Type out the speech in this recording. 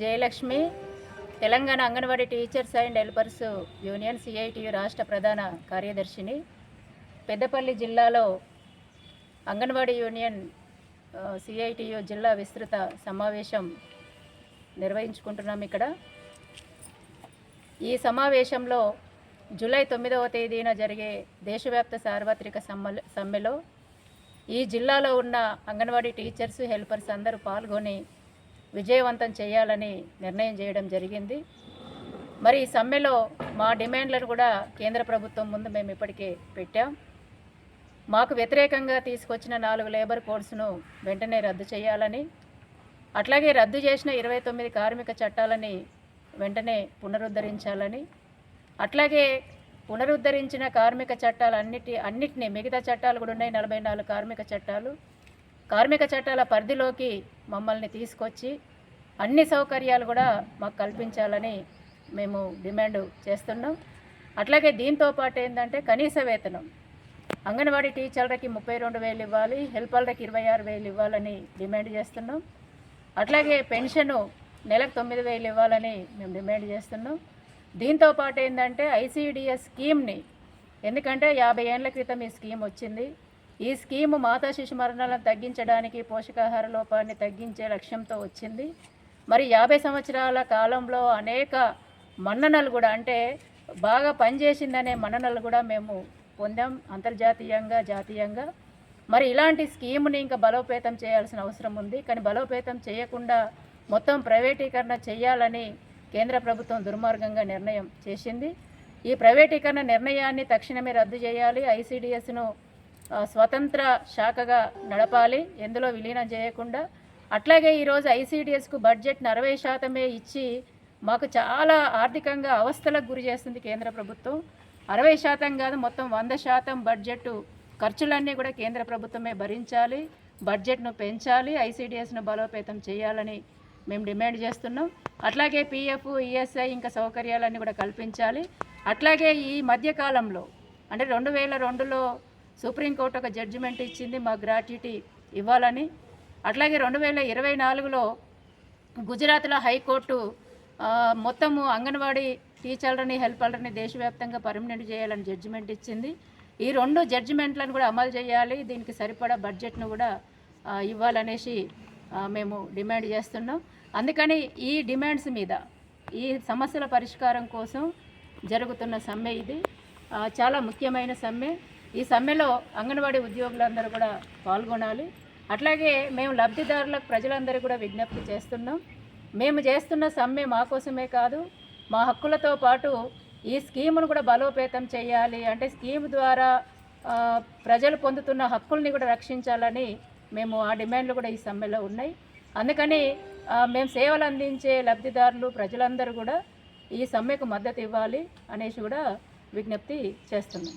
Jayalakshmi Telangana anganwadi teachers and helpers union CITU రాష్ట్ర ప్రధాన కార్యదర్శిని. పెద్దపల్లి జిల్లాలో అంగన్వాడీ యూనియన్ సిఐటియు జిల్లా విస్తృత సమావేశం నిర్వహించుకుంటున్నాం ఇక్కడ. ఈ సమావేశంలో జూలై తొమ్మిదవ తేదీన జరిగే దేశవ్యాప్త సార్వత్రిక సమ్మె సమ్మెలో ఈ జిల్లాలో ఉన్న అంగన్వాడీ టీచర్స్ హెల్పర్స్ అందరూ పాల్గొని విజయవంతం చేయాలని నిర్ణయం చేయడం జరిగింది. మరి ఈ సమ్మెలో మా డిమాండ్లను కూడా కేంద్ర ప్రభుత్వం ముందు మేము ఇప్పటికే పెట్టాం. మాకు వ్యతిరేకంగా తీసుకొచ్చిన నాలుగు లేబర్ కోడ్స్ను వెంటనే రద్దు చేయాలని అట్లాగే రద్దు చేసిన ఇరవై తొమ్మిది కార్మిక చట్టాలని వెంటనే పునరుద్ధరించాలని అట్లాగే పునరుద్ధరించిన కార్మిక చట్టాలు అన్నిటి అన్నిటినీ మిగతా చట్టాలు కూడా ఉన్నాయి నలభై నాలుగు కార్మిక చట్టాలు. కార్మిక చట్టాల పరిధిలోకి మమ్మల్ని తీసుకొచ్చి అన్ని సౌకర్యాలు కూడా మాకు కల్పించాలని మేము డిమాండ్ చేస్తున్నాం. అట్లాగే దీంతో పాటు ఏంటంటే కనీస వేతనం. అంగన్వాడీ టీచర్లకి ముప్పై రెండు వేలు ఇవ్వాలి హెల్పర్లకి ఇరవై ఆరు వేలు ఇవ్వాలని డిమాండ్ చేస్తున్నాం. అట్లాగే పెన్షను నెలకు తొమ్మిది వేలు ఇవ్వాలని మేము డిమాండ్ చేస్తున్నాం. దీంతో పాటు ఏంటంటే ఐసీడిఎస్ స్కీమ్ని ఎందుకంటే యాభై ఏళ్ళ క్రితం ఈ స్కీమ్ వచ్చింది. ఈ స్కీము మాతా శిశు మరణాలను తగ్గించడానికి పోషకాహార లోపాన్ని తగ్గించే లక్ష్యంతో వచ్చింది. మరి యాభై సంవత్సరాల కాలంలో అనేక మన్ననలు కూడా అంటే బాగా పనిచేసిందనే మన్ననలు కూడా మేము పొందాం అంతర్జాతీయంగా జాతీయంగా. మరి ఇలాంటి స్కీమ్ని ఇంకా బలోపేతం చేయాల్సిన అవసరం ఉంది. కానీ బలోపేతం చేయకుండా మొత్తం ప్రైవేటీకరణ చేయాలని కేంద్ర ప్రభుత్వం దుర్మార్గంగా నిర్ణయం చేసింది. ఈ ప్రైవేటీకరణ నిర్ణయాన్ని తక్షణమే రద్దు చేయాలి. ఐసీడిఎస్ను స్వతంత్ర శాఖగా నడపాలి. ఎందులో విలీనం చేయకుండా అట్లాగే ఈరోజు ఐసీడిఎస్కు బడ్జెట్ని అరవై శాతమే ఇచ్చి మాకు చాలా ఆర్థికంగా అవస్థలకు గురి చేస్తుంది కేంద్ర ప్రభుత్వం. అరవై శాతం కాదు మొత్తం వంద శాతం బడ్జెట్ ఖర్చులన్నీ కూడా కేంద్ర ప్రభుత్వమే భరించాలి. బడ్జెట్ను పెంచాలి ఐసీడిఎస్ను బలోపేతం చేయాలని మేము డిమాండ్ చేస్తున్నాం. అట్లాగే పిఎఫ్ ఈఎస్ఐ ఇంకా సౌకర్యాలన్నీ కూడా కల్పించాలి. అట్లాగే ఈ మధ్యకాలంలో అంటే రెండు వేల రెండులో సుప్రీంకోర్టు ఒక జడ్జిమెంట్ ఇచ్చింది మా గ్రాట్యుటీ ఇవ్వాలని. అట్లాగే రెండు వేల ఇరవై నాలుగులో గుజరాత్లో హైకోర్టు మొత్తము అంగన్వాడీ టీచర్లని హెల్పర్లని దేశవ్యాప్తంగా పర్మనెంట్ చేయాలని జడ్జిమెంట్ ఇచ్చింది. ఈ రెండు జడ్జిమెంట్లను కూడా అమలు చేయాలి దీనికి సరిపడా బడ్జెట్ను కూడా ఇవ్వాలనేసి మేము డిమాండ్ చేస్తున్నాం. అందుకని ఈ డిమాండ్స్ మీద ఈ సమస్యల పరిష్కారం కోసం జరుగుతున్న సమ్మె ఇది. చాలా ముఖ్యమైన సమ్మె. ఈ సమ్మెలో అంగన్వాడీ ఉద్యోగులందరూ కూడా పాల్గొనాలి. అట్లాగే మేము లబ్ధిదారులకు ప్రజలందరూ కూడా విజ్ఞప్తి చేస్తున్నాం. మేము చేస్తున్న సమ్మె మా కోసమే కాదు మా హక్కులతో పాటు ఈ స్కీమును కూడా బలోపేతం చేయాలి అంటే స్కీమ్ ద్వారా ప్రజలు పొందుతున్న హక్కుల్ని కూడా రక్షించాలని మేము ఆ డిమాండ్లు కూడా ఈ సమ్మెలో ఉన్నాయి. అందుకని మేము సేవలు అందించే లబ్ధిదారులు ప్రజలందరూ కూడా ఈ సమ్మెకు మద్దతు ఇవ్వాలి అనేసి కూడా విజ్ఞప్తి చేస్తున్నాం.